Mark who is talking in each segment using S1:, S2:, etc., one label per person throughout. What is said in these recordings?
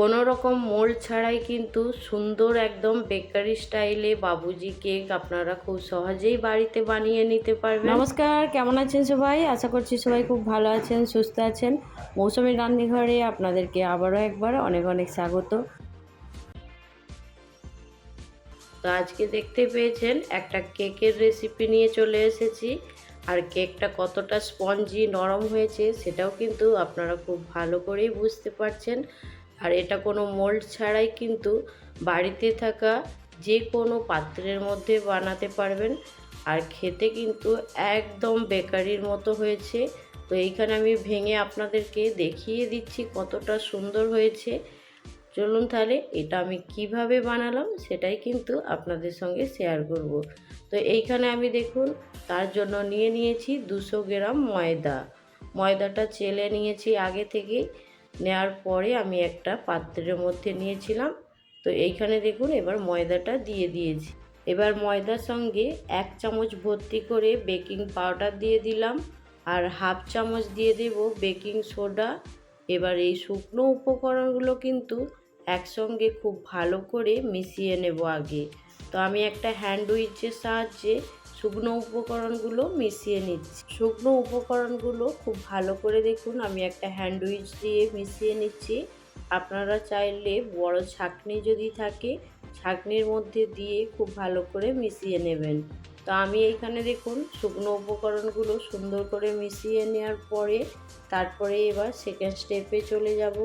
S1: কোনো রকম মোল্ড ছাড়াই কিন্তু সুন্দর একদম বেকারি স্টাইলে বাবুজি কেক আপনারা খুব সহজেই বাড়িতে বানিয়ে নিতে পারবেন। নমস্কার কেমন আছেন সবাই? আশা করছি সবাই খুব ভালো আছেন সুস্থ আছেন। মৌসুমি রান্নাঘরে আপনাদেরকে আবারও একবার অনেক অনেক স্বাগত। তো আজকে দেখতে পেয়েছেন একটা কেকের রেসিপি নিয়ে চলে এসেছি। আর কেকটা কতটা স্পঞ্জি নরম হয়েছে সেটাও কিন্তু আপনারা খুব ভালো করেই বুঝতে পারছেন। আর এটা কোনো মোল্ড ছাড়াই কিন্তু বাড়িতে থাকা যে কোনো পাত্রের মধ্যে বানাতে পারবেন। আর খেতে কিন্তু একদম বেকারির মতো হয়েছে। তো এইখানে আমি ভেঙে আপনাদেরকে দেখিয়ে দিচ্ছি কতটা সুন্দর হয়েছে। চলুন তাহলে এটা আমি কীভাবে বানালাম সেটাই কিন্তু আপনাদের সঙ্গে শেয়ার করব। তো এইখানে আমি দেখুন, তার জন্য নিয়ে নিয়েছি দুশো গ্রাম ময়দা। ময়দাটা চেলে নিয়েছি আগে থেকে নেওয়ার পরে আমি একটা পাত্রের মধ্যে নিয়েছিলাম। তো এইখানে দেখুন এবার ময়দাটা দিয়ে দিয়েছি। এবার ময়দার সঙ্গে এক চামচ ভর্তি করে বেকিং পাউডার দিয়ে দিলাম আর হাফ চামচ দিয়ে দেব বেকিং সোডা। এবার এই শুকনো উপকরণগুলো কিন্তু একসঙ্গে খুব ভালো করে মিশিয়ে নেব আগে। তো আমি একটা হ্যান্ড উইচের সাহায্যে শুকনো উপকরণগুলো মিশিয়ে নিচ্ছি। শুকনো উপকরণগুলো খুব ভালো করে দেখুন, আমি একটা হ্যান্ড উইচ দিয়ে মিশিয়ে নিচ্ছি। আপনারা চাইলে বড় ছাকনি যদি থাকে, ছাঁকনির মধ্যে দিয়ে খুব ভালো করে মিশিয়ে নেবেন। তো আমি এইখানে দেখুন, শুকনো উপকরণগুলো সুন্দর করে মিশিয়ে নেওয়ার পরে, তারপরে এবার সেকেন্ড স্টেপে চলে যাব।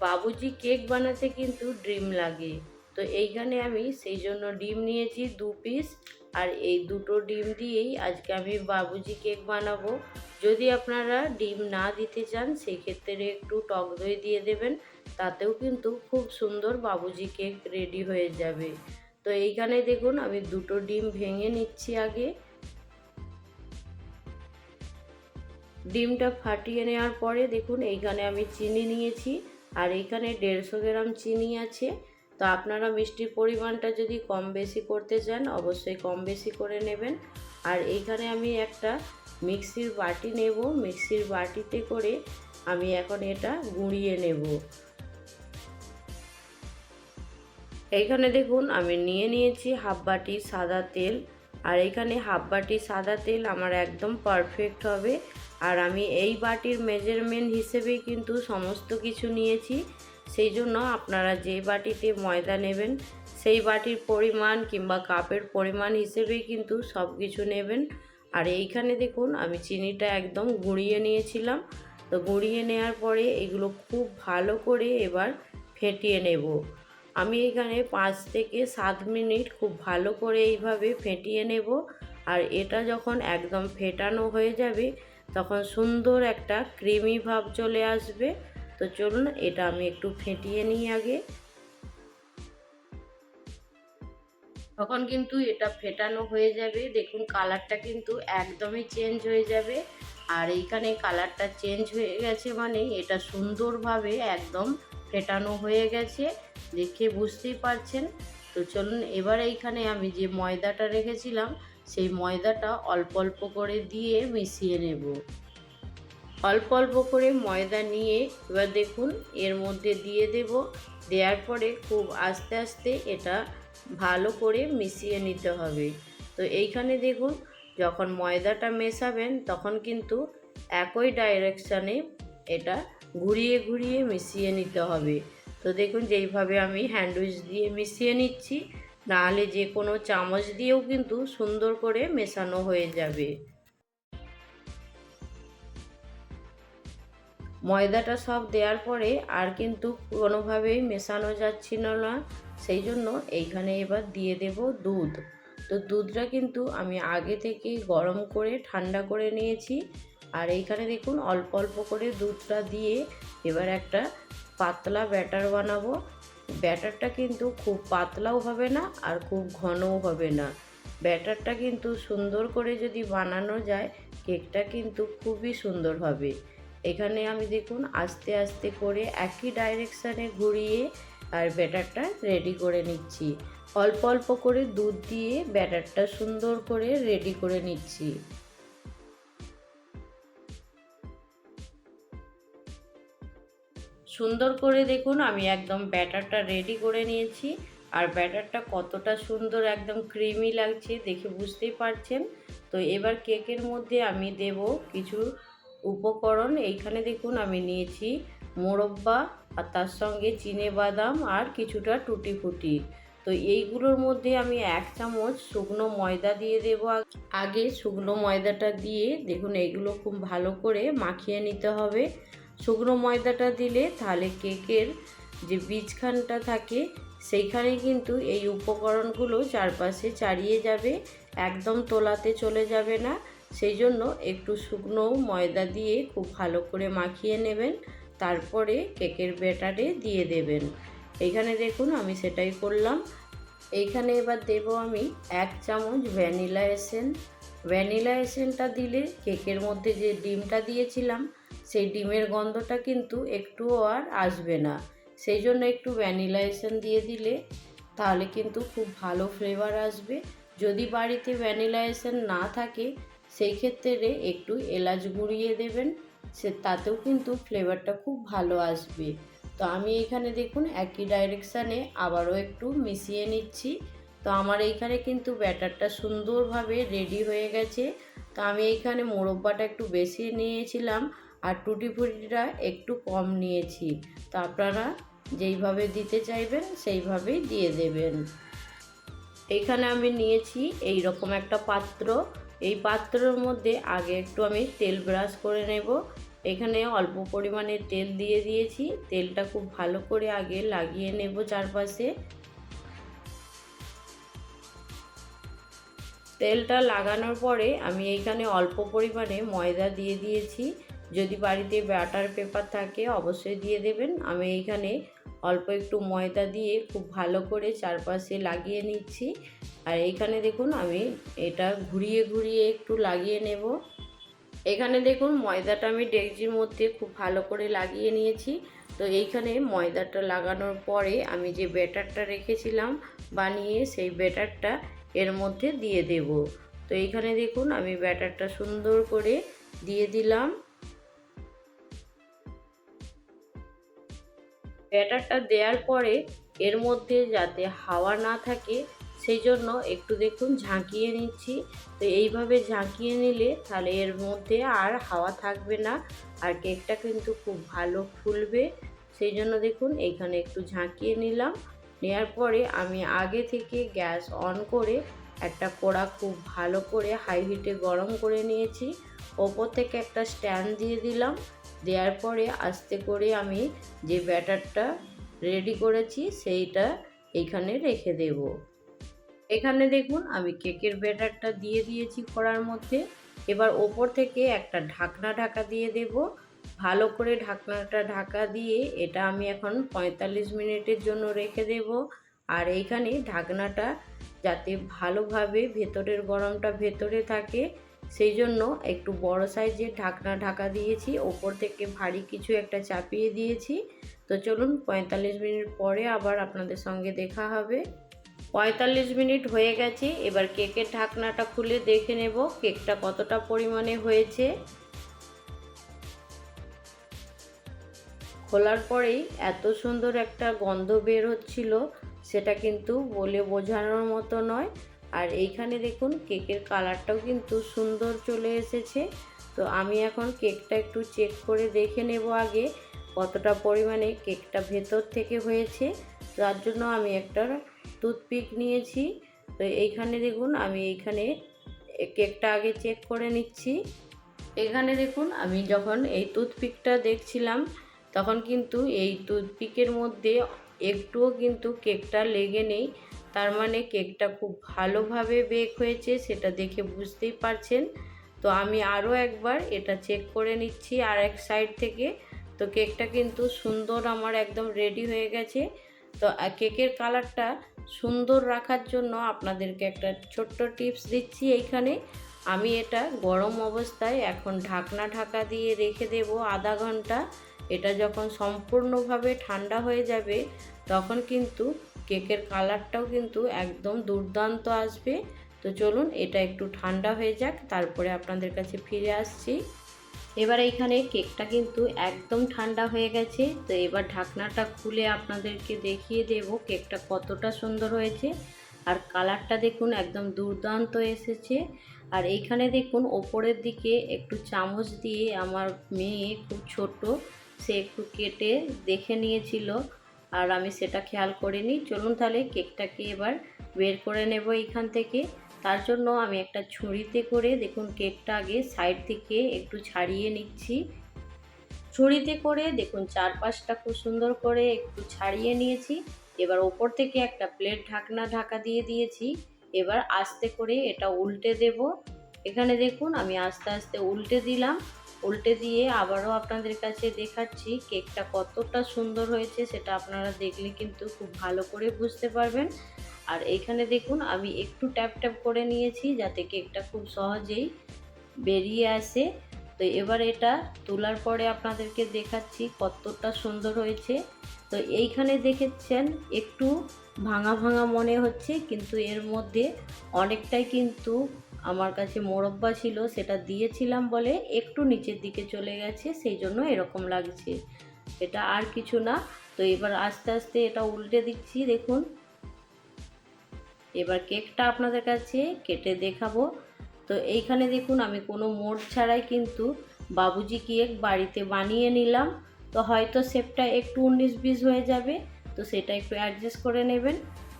S1: বাবুজি কেক বানাতে কিন্তু ডিম লাগে। তো এইখানে আমি সেই জন্য ডিম নিয়েছি দু পিস আর এই দুটো ডিম দিয়েই আজকে আমি বাবুজি কেক বানাবো। যদি আপনারা ডিম না দিতে চান সেই ক্ষেত্রে একটু টক দই দিয়ে দেবেন, তাতেও কিন্তু খুব সুন্দর বাবুজি কেক রেডি হয়ে যাবে। তো এইখানে দেখুন, আমি দুটো ডিম ভেঙে নিচ্ছি আগে। ডিমটা ফাটিয়ে নেওয়ার পরে দেখুন, এইখানে আমি চিনি নিয়েছি, আর এইখানে দেড়শো গ্রাম চিনি আছে। তো আপনারা মিষ্টির পরিমাণটা যদি কম বেশি করতে চান, অবশ্যই কম বেশি করে নেবেন। আর এইখানে আমি একটা মিক্সির বাটি নেব। মিক্সির বাটিতে করে আমি এখন এটা গুঁড়িয়ে নেব। এইখানে দেখুন, আমি নিয়ে নিয়েছি হাফ বাটি সাদা তেল। আর এখানে হাফ বাটি সাদা তেল আমার একদম পারফেক্ট হবে। আর আমি এই বাটির মেজারমেন্ট হিসেবেই কিন্তু সমস্ত কিছু নিয়েছি। সেই জন্য আপনারা যে বাটিতে ময়দা নেবেন, সেই বাটির পরিমাণ কিংবা কাপের পরিমাণ হিসেবেই কিন্তু সব কিছু নেবেন। আর এইখানে দেখুন, আমি চিনিটা একদম গুঁড়িয়ে নিয়েছিলাম। তো গুঁড়িয়ে নেওয়ার পরে এগুলো খুব ভালো করে এবার ফেটিয়ে নেব। আমি এখানে পাঁচ থেকে সাত মিনিট খুব ভালো করে এইভাবে ফেটিয়ে নেব। আর এটা যখন একদম ফেটানো হয়ে যাবে, তখন সুন্দর একটা ক্রিমি ভাব চলে আসবে। তো চলুন, এটা আমি একটু ফেটিয়ে নিই আগে। তখন কিন্তু এটা ফেটানো হয়ে যাবে। দেখুন, কালারটা কিন্তু একদমই চেঞ্জ হয়ে যাবে। আর এইখানে কালারটা চেঞ্জ হয়ে গেছে মানে এটা সুন্দরভাবে একদম ফেটানো হয়ে গেছে। দেখে বুঝতেই পারছেন? তো চলুন, এবার এইখানে আমি যে ময়দাটা রেখেছিলাম, সেই ময়দাটা অল্প অল্প করে দিয়ে মিশিয়ে নেব। অল্প অল্প করে ময়দা নিয়ে এবার দেখুন, এর মধ্যে দিয়ে দেব। দেওয়ার পরে খুব আস্তে আস্তে এটা ভালো করে মিশিয়ে নিতে হবে। তো এইখানে দেখুন, যখন ময়দাটা মেশাবেন, তখন কিন্তু একই ডাইরেকশানে এটা ঘুরিয়ে ঘুরিয়ে মিশিয়ে নিতে হবে। তো দেখুন, যেইভাবে আমি হ্যান্ডউইচ দিয়ে মিশিয়ে নিচ্ছি, নাহলে যে কোনো চামচ দিয়েও কিন্তু সুন্দর করে মেশানো হয়ে যাবে। ময়দাটা সব দেওয়ার পরে আর কিন্তু কোনোভাবেই মেশানো যাচ্ছিল না। সেই জন্য এইখানে এবার দিয়ে দেব দুধ। তো দুধটা কিন্তু আমি আগে থেকেই গরম করে, ঠান্ডা করে নিয়েছি। আর এইখানে দেখুন, অল্প অল্প করে দুধটা দিয়ে এবার একটা পাতলা ব্যাটার বানাবো। ব্যাটারটা কিন্তু খুব পাতলাও হবে না আর খুব ঘনও হবে না। ব্যাটারটা কিন্তু সুন্দর করে যদি বানানো যায়, কেকটা কিন্তু খুবই সুন্দর হবে। এখানে আমি দেখুন আস্তে আস্তে করে একই ডাইরেকশানে ঘুরিয়ে আর ব্যাটারটা রেডি করে নিচ্ছি। অল্প অল্প করে দুধ দিয়ে ব্যাটারটা সুন্দর করে রেডি করে নিচ্ছি। সুন্দর করে দেখুন আমি একদম ব্যাটারটা রেডি করে নিয়েছি আর ব্যাটারটা কতটা সুন্দর, একদম ক্রিমি লাগছে দেখে বুঝতেই পারছেন। তো এবার কেকের মধ্যে আমি দেব কিছু উপকরণ এইখানে দেখুন আমি নিয়েছি মোরব্বা আর তার সঙ্গে চিনে বাদাম আর কিছুটা টুটি ফুটি। তো এইগুলোর মধ্যে আমি এক চামচ শুকনো ময়দা দিয়ে দেব আগে। শুকনো ময়দাটা দিয়ে দেখুন এগুলো খুব ভালো করে মাখিয়ে নিতে হবে। শুকনো ময়দাটা দিলে তাহলে কেকের যে বীজখানটা থাকে, সেইখানে কিন্তু এই উপকরণগুলো চারপাশে চারিয়ে যাবে, একদম তোলাতে চলে যাবে না। সেই জন্য একটু শুকনো ময়দা দিয়ে খুব ভালো করে মাখিয়ে নেবেন। তারপরে কেকের ব্যাটারে দিয়ে দেবেন। এইখানে দেখুন আমি সেটাই করলাম। এইখানে এবার দেব আমি এক চামচ ভ্যানিলা এসেন ভ্যানিলা এসেনটা দিলে কেকের মধ্যে যে ডিমটা দিয়েছিলাম, সেই ডিমের গন্ধটা কিন্তু একটুও আর আসবে না। সেই জন্য একটু ভ্যানিলা এসেন দিয়ে দিলে তাহলে কিন্তু খুব ভালো ফ্লেভার আসবে। যদি বাড়িতে ভ্যানিলা এসেন না থাকে সেই ক্ষেত্রে একটু এলাচ গুঁড়িয়ে দেবেন, সে তাতেও কিন্তু ফ্লেভারটা খুব ভালো আসবে। তো আমি এখানে দেখুন একই ডাইরেকশানে আবারও একটু মিশিয়ে নিচ্ছি। তো আমার এইখানে কিন্তু ব্যাটারটা সুন্দরভাবে রেডি হয়ে গেছে। তো আমি এইখানে মোরব্বাটা একটু বেশি নিয়েছিলাম আর টুটি ফুটিটা একটু কম নিয়েছি। তো আপনারা যেইভাবে দিতে চাইবেন সেইভাবেই দিয়ে দেবেন। এইখানে আমি নিয়েছি এই রকম একটা পাত্র। এই পাত্রের মধ্যে আগে একটু আমি তেল ব্রাশ করে নেব। এখানে অল্প পরিমাণে তেল দিয়ে দিয়েছি। তেলটা খুব ভালো করে আগে লাগিয়ে নেব চারপাশে। তেলটা লাগানোর পরে আমি এইখানে অল্প পরিমাণে ময়দা দিয়ে দিয়েছি। যদি বাড়িতে ব্যাটার পেপার থাকে, অবশ্যই দিয়ে দেবেন। আমি এইখানে অল্প একটু ময়দা দিয়ে খুব ভালো করে চারপাশে লাগিয়ে নিচ্ছি। আর এইখানে দেখুন আমি এটা ঘুরিয়ে ঘুরিয়ে একটু লাগিয়ে নেব। এখানে দেখুন ময়দাটা আমি ডেকচির মধ্যে খুব ভালো করে লাগিয়ে নিয়েছি। তো এইখানে ময়দাটা লাগানোর পরে আমি যে ব্যাটারটা রেখেছিলাম বানিয়ে সেই ব্যাটারটা এর মধ্যে দিয়ে দেব। তো এইখানে দেখুন আমি ব্যাটারটা সুন্দর করে দিয়ে দিলাম। ব্যাটারটা দেওয়ার পরে এর মধ্যে যাতে হাওয়া না থাকে, সেই জন্য একটু দেখুন ঝাঁকিয়ে নিচ্ছি। তো এইভাবে ঝাঁকিয়ে নিলে তাহলে এর মধ্যে আর হাওয়া থাকবে না আর কেকটা কিন্তু খুব ভালো ফুলবে। সেই জন্য দেখুন এইখানে একটু ঝাঁকিয়ে নিলাম। নেওয়ার পরে আমি আগে থেকে গ্যাস অন করে একটা কড়া খুব ভালো করে হাই হিটে গরম করে নিয়েছি। ওপর থেকে একটা স্ট্যান্ড দিয়ে দিলাম। দেওয়ার পরে আস্তে করে আমি যে ব্যাটারটা রেডি করেছি সেইটা এইখানে রেখে দেব। এখানে দেখুন আমি কেকের ব্যাটারটা দিয়ে দিয়েছি কড়ার মধ্যে। এবার ওপর থেকে একটা ঢাকনা ঢাকা দিয়ে দেব। ভালো করে ঢাকনাটা ঢাকা দিয়ে এটা আমি এখন পঁয়তাল্লিশ মিনিটের জন্য রেখে দেব। আর এইখানে ঢাকনাটা যাতে ভালোভাবে ভেতরের গরমটা ভেতরে থাকে সেই জন্য একটু বড় সাইজের ঢাকনা ঢাকা দিয়েছি। ওপর থেকে ভারী কিছু একটা চাপিয়ে দিয়েছি। তো চলুন পঁয়তাল্লিশ মিনিট পরে আবার আপনাদের সঙ্গে দেখা হবে। পঁয়তাল্লিশ মিনিট হয়ে গেছে, এবার কেকের ঢাকনাটা খুলে দেখে নেব কেকটা কতটা পরিমাণে হয়েছে। খোলার পরেই এত সুন্দর একটা গন্ধ বের হচ্ছিল, সেটা কিন্তু বলে বোঝানোর মতো নয়। আর এইখানে দেখুন কেকের কালারটাও কিন্তু সুন্দর চলে এসেছে। তো আমি এখন কেকটা একটু চেক করে দেখে নেব আগে কতটা পরিমাণে কেকটা ভেতর থেকে হয়েছে। তার জন্য আমি একটা টুথপিক নিয়েছি। তো এইখানে দেখুন আমি এইখানে কেকটা আগে চেক করে নিচ্ছি। এখানে দেখুন আমি যখন এই টুথপিকটা দেখছিলাম তখন কিন্তু এই টুথপিকের মধ্যে একটুও কিন্তু কেকটা লেগে নেই। তার মানে কেকটা খুব ভালোভাবে বেক হয়েছে, সেটা দেখে বুঝতেই পারছেন। তো আমি আরও একবার এটা চেক করে নিচ্ছি আর এক সাইড থেকে। তো কেকটা কিন্তু সুন্দর আমার একদম রেডি হয়ে গেছে। তো কেকের কালারটা সুন্দর রাখার জন্য আপনাদেরকে একটা ছোট্ট টিপস দিচ্ছি এইখানে। আমি এটা গরম অবস্থায় এখন ঢাকনা ঢাকা দিয়ে রেখে দেব আধা ঘণ্টা। এটা যখন সম্পূর্ণভাবে ঠান্ডা হয়ে যাবে তখন কিন্তু কেকের কালারটাও কিন্তু একদম দুর্দান্ত আসবে। তো চলুন, এটা একটু ঠান্ডা হয়ে যাক, তারপরে আপনাদের কাছে ফিরে আসছি। এবার এইখানে কেকটা কিন্তু একদম ঠান্ডা হয়ে গেছে। তো এবার ঢাকনাটা খুলে আপনাদেরকে দেখিয়ে দেব কেকটা কতটা সুন্দর হয়েছে। আর কালারটা দেখুন, একদম দুর্দান্ত এসেছে। আর এইখানে দেখুন, ওপরের দিকে একটু চামচ দিয়ে আমার মেয়ে খুব ছোট, সে একটু কেটে দেখে নিয়েছিল। আর আমি সেটা খেয়াল করিনি। চলুন তাহলে কেকটাকে এবার বের করে নেব এইখান থেকে। তার জন্য আমি একটা ছুরিতে করে, দেখুন কেকটা আগে সাইড থেকে একটু ছাড়িয়ে নিচ্ছি। ছুরিতে করে, দেখুন চারপাশটা খুব সুন্দর করে একটু ছাড়িয়ে নিয়েছি। এবার ওপর থেকে একটা প্লেট ঢাকনা ঢাকা দিয়ে দিয়েছি। এবার আস্তে করে এটা উল্টে দেব। এখানে দেখুন আমি আস্তে আস্তে উল্টে দিলাম। উল্টে দিয়ে আবারও আপনাদের কাছে দেখাচ্ছি কেকটা কতটা সুন্দর হয়েছে, সেটা আপনারা দেখলে কিন্তু খুব ভালো করে বুঝতে পারবেন। আর এখানে দেখুন, আমি একটু ট্যাপ ট্যাপ করে নিয়েছি যাতে কেকটা খুব সহজেই বেরিয়ে আসে। তো এবার এটা তোলার পরে আপনাদেরকে দেখাচ্ছি কতটা সুন্দর হয়েছে। তো এইখানে দেখেছেন, একটু ভাঙা ভাঙা মনে হচ্ছে, কিন্তু এর মধ্যে অনেকটাই কিন্তু আমার কাছে মোরব্বা ছিল, সেটা দিয়েছিলাম বলে একটু নিচের দিকে চলে গেছে, সেই জন্য এরকম লাগছে। এটা আর কিছু না। তো এবার আস্তে আস্তে এটা উল্টে দিচ্ছি, দেখুন। এবার কেকটা আপনাদের কাছে কেটে দেখাবো। তো এইখানে দেখুন, আমি কোনো মোড় ছাড়াই কিন্তু বাবুজি কেক বাড়িতে বানিয়ে নিলাম। তো হয়তো শেপটা একটু উনিশ বিশ হয়ে যাবে, তো সেটা একটু অ্যাডজাস্ট করে নেবেন।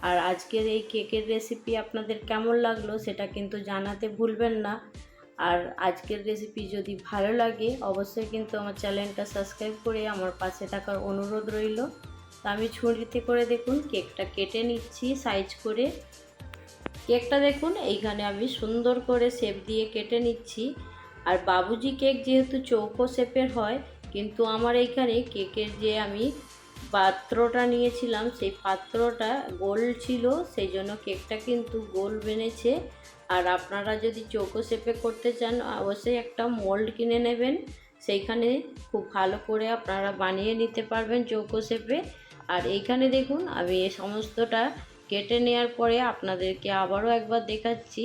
S1: আর আজকের এই কেকের রেসিপি আপনাদের কেমন লাগল সেটা কিন্তু জানাতে ভুলবেন না। আর আজকের রেসিপি যদি ভালো লাগে, অবশ্যই কিন্তু আমার চ্যানেলটা সাবস্ক্রাইব করে আমার পাশে থাকার অনুরোধ রইল। তো আমি ছুরিতে করে দেখুন, কেকটা কেটে নিচ্ছি সাইজ করে। কেকটা দেখুন, এইখানে আমি সুন্দর করে শেপ দিয়ে কেটে নিচ্ছি। আর বাবুজি কেক যেহেতু চৌকো শেপের হয়, কিন্তু আমার এইখানে কেকের যে আমি পাত্রটা নিয়েছিলাম, সেই পাত্রটা গোল ছিল, সেই জন্য কেকটা কিন্তু গোল বেনেছে। আর আপনারা যদি চৌকো শেপে করতে চান, অবশ্যই একটা মোল্ড কিনে নেবেন। সেইখানে খুব ভালো করে আপনারা বানিয়ে নিতে পারবেন চৌকো শেপে আর এইখানে দেখুন, আমি এ সমস্তটা কেটে নেওয়ার পরে আপনাদেরকে আবারও একবার দেখাচ্ছি,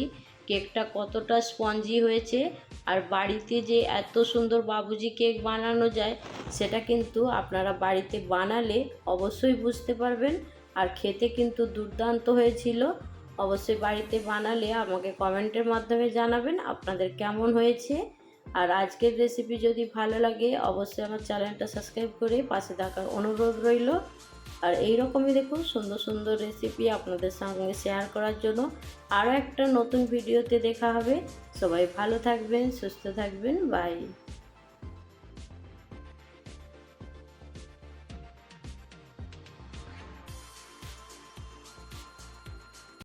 S1: কেকটা কতটা স্পঞ্জি হয়েছে। আর বাড়িতে যে এত সুন্দর বাবুজি কেক বানানো যায়, সেটা কিন্তু আপনারা বাড়িতে বানালে অবশ্যই বুঝতে পারবেন। আর খেতে কিন্তু দুর্দান্ত হয়েছিল। অবশ্যই বাড়িতে বানালে আমাকে কমেন্টের মাধ্যমে জানাবেন আপনাদের কেমন হয়েছে। আর আজকের রেসিপি যদি ভালো লাগে, অবশ্যই আমার চ্যানেলটা সাবস্ক্রাইব করে পাশে থাকার অনুরোধ রইল। আর এই রকমই দেখুন সুন্দর সুন্দর রেসিপি আপনাদের সঙ্গে শেয়ার করার জন্য। আরও একটা নতুন ভিডিওতে দেখা হবে। সবাই ভালো থাকবেন, সুস্থ থাকবেন বাই